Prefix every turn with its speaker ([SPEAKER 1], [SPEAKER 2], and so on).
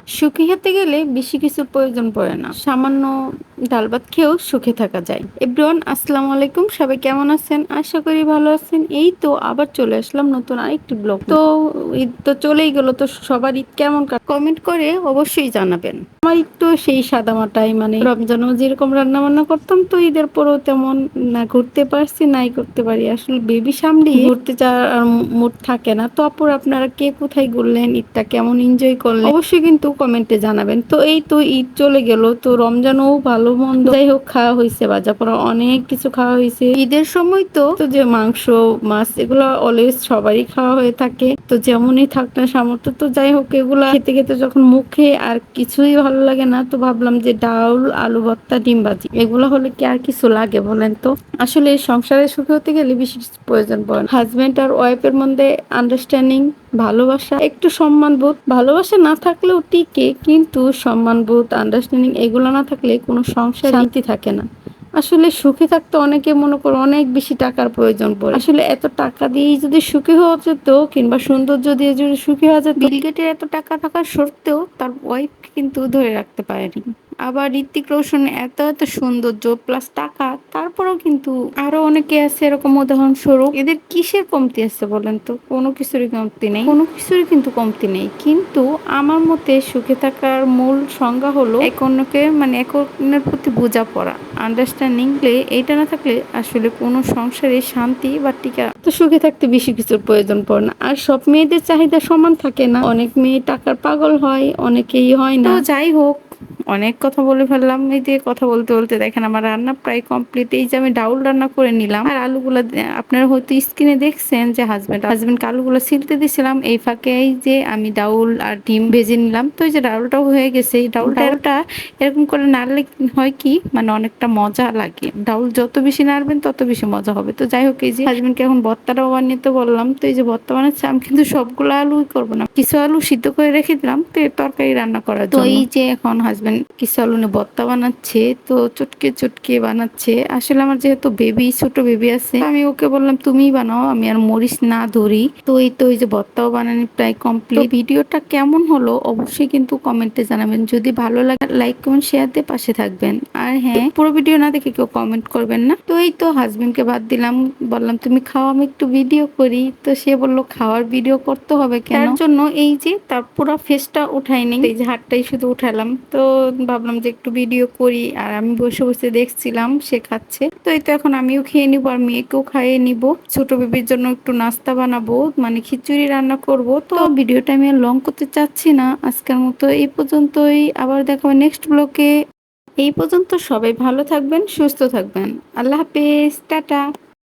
[SPEAKER 1] সুখী হতে গেলে বেশি কিছু প্রয়োজন পড়ে না। সামান্য ডাল ভাত খেয়েও সুখে থাকা যায়। এভরিওয়ান, আসসালামু আলাইকুম। সবাই কেমন আছেন? আশা করি ভালো আছেন। এই তো আবার চলে আসলাম নতুন আরেকটি ব্লগ তো ঈদ তো চলেই গেল, তো সবার ঈদ কেমন কমেন্ট করে অবশ্যই জানাবেন। আমার একটু সেই সাদা মাটাই মানে রমজানও যেরকম রান্না বান্না করতাম, তো ঈদের পরেও তেমন না ঘুরতে পারছি, নাই করতে পারি। আসলে বেবি সামনে ঘুরতে যাওয়ার মুড থাকে না। তো আপুর আপনারা কে কোথায় ঘুরলেন, ঈদটা কেমন এনজয় করলেন? অবশ্যই কিন্তু কমেন্টে জানাবেন। তো এই তো ঈদ চলে গেল, তো রমজানও ভালো মন্দ যাই হোক, খাওয়া হয়েছে বাজার পর। অনেক কিছু খাওয়া হয়েছে ঈদের সময় তো তো যে মাংস, মাছ, এগুলো অলওয়েজ সবারই খাওয়া হয়ে থাকে। তো যেমনই থাক না সামর্থ্য, তো যাই হোক, এগুলা খেতে খেতে যখন মুখে আর কিছুই ভালো লাগে না, তো ভাবলাম যে ডাউল, আলু ভর্তা, ডিম ভাজি, এগুলো হলে কি আর কিছু লাগে বলেন তো? আসলে সংসারে সুখী হতে গেলে বেশি প্রয়োজন পড়ে হাজবেন্ড আর ওয়াইফের মধ্যে আন্ডারস্ট্যান্ডিং ভালোবাসা, একটু সম্মানবোধ। ভালোবাসা না থাকলেও টিকে, কিন্তু সম্মানবোধ আন্ডারস্ট্যান্ডিং এগুলো না থাকলে কোনো সংসার শান্তি থাকে না। আসলে সুখী থাকতে অনেকে মনে করো অনেক বেশি টাকার প্রয়োজন পড়ে। আসলে এত টাকা দিয়েই যদি সুখী হওয়া যেত, কিংবা সৌন্দর্য দিয়ে যদি সুখী হওয়া যেত বিলগেটের এত টাকা থাকার সত্ত্বেও তার ওয়াইফ কিন্তু ধরে রাখতে পারেনি। আবার ঋত্বিক রোশন এত এত সৌন্দর্য প্লাস টাকা, তারপরেও কিন্তু আরও অনেকে আছে এরকম উদাহরণস্বরূপ। এদের কিসের কমতি আছে বলেন তো? কোনো কিছুরই কমতি নেই। কোনো কিছুরই কিন্তু কমতি নেই। কিন্তু আমার মতে সুখে থাকার মূল সংজ্ঞা হলো এক অন্যকে মানে এক অন্যের প্রতি বোঝাপড়া আন্ডারস্ট্যান্ডিং এইটা না থাকলে আসলে কোনো সংসারে শান্তি বা টিকা তো সুখে থাকতে বেশি কিছুর প্রয়োজন পড়ে না। আর সব মেয়েদের চাহিদা সমান থাকে না। অনেক মেয়ে টাকার পাগল হয়, অনেকেই হয় না। যাই হোক অনেক কথা বলে ফেললাম এই যে কথা বলতে বলতে দেখেন আমার রান্না প্রায় কমপ্লিট এই যে আমি ডাউল রান্না করে নিলাম। আর আলুগুলো আপনারা হয়তো স্ক্রিনে দেখছেন যে হাজবেন্ড হাজবেন্ড আলুগুলো ছিলতে দিছিলাম এই ফাঁকে এই যে আমি ডাউল আর ডিম ভেজে নিলাম। তো এই যে ডাউলটাও হয়ে গেছে এই ডাউল ডাউলটা এরকম করে নাড়লে হয় কি মানে অনেকটা মজা লাগে। ডাউল যত বেশি নাড়বেন তত বেশি মজা হবে। তো যাই হোক এই যে হাজবেন্ডকে এখন ভর্তাটাও বানিয়ে বললাম তো এই যে ভর্তা বানাচ্ছে আমি কিন্তু সবগুলো আলুই করব না। কিছু আলু সিদ্ধ করে রেখে দিলাম তো তরকারি রান্না করার তো এই যে এখন হাজবেন্ড কি সলুনে বত্তা বানাচ্ছে, তো চটকে চটকে বানাচ্ছে। আসলে আমার যেহেতু বেবি ছোট বেবি আছে, আমি ওকে বললাম তুমি বানাও, আমি আর মরিচ না ধরি। তো এই তো ওই যে বত্তাও বানানি প্রায় কমপ্লিট ভিডিওটা কেমন হলো অবশ্যই কিন্তু কমেন্টে জানাবেন। যদি ভালো লাগে লাইক কমেন্ট শেয়ার দিয়ে পাশে থাকবেন। আর হ্যাঁ পুরো ভিডিও না দেখে কেউ কমেন্ট করবেন না। তো এই তো হাজবেন্ডকে বাদ দিলাম, বললাম, তুমি খাও, আমি একটু ভিডিও করি। তো সে বলল, খাওয়ার ভিডিও করতে হবে কেন? তার জন্য এই যে তার পুরো ফেসটা উঠাই নেই এই যে হাতটাই শুধু উঠালাম। তো ভাবলাম যে একটু ভিডিও করি, আর আমি বসে বসে দেখছিলাম সে খাচ্ছে। তো এই তো এখন আমিও খেয়ে নিবো আর মেয়েকেও খাইয়ে নিব। ছোট বেবির জন্য একটু নাস্তা বানাবো মানে খিচুড়ি রান্না করব। তো ভিডিওটা আমি আর লং করতে চাচ্ছি না। আজকের মতো এই পর্যন্তই। আবার দেখাবো নেক্সট ব্লকে এই পর্যন্ত সবাই ভালো থাকবেন, সুস্থ থাকবেন। আল্লাহ হাফেজ, টাটা।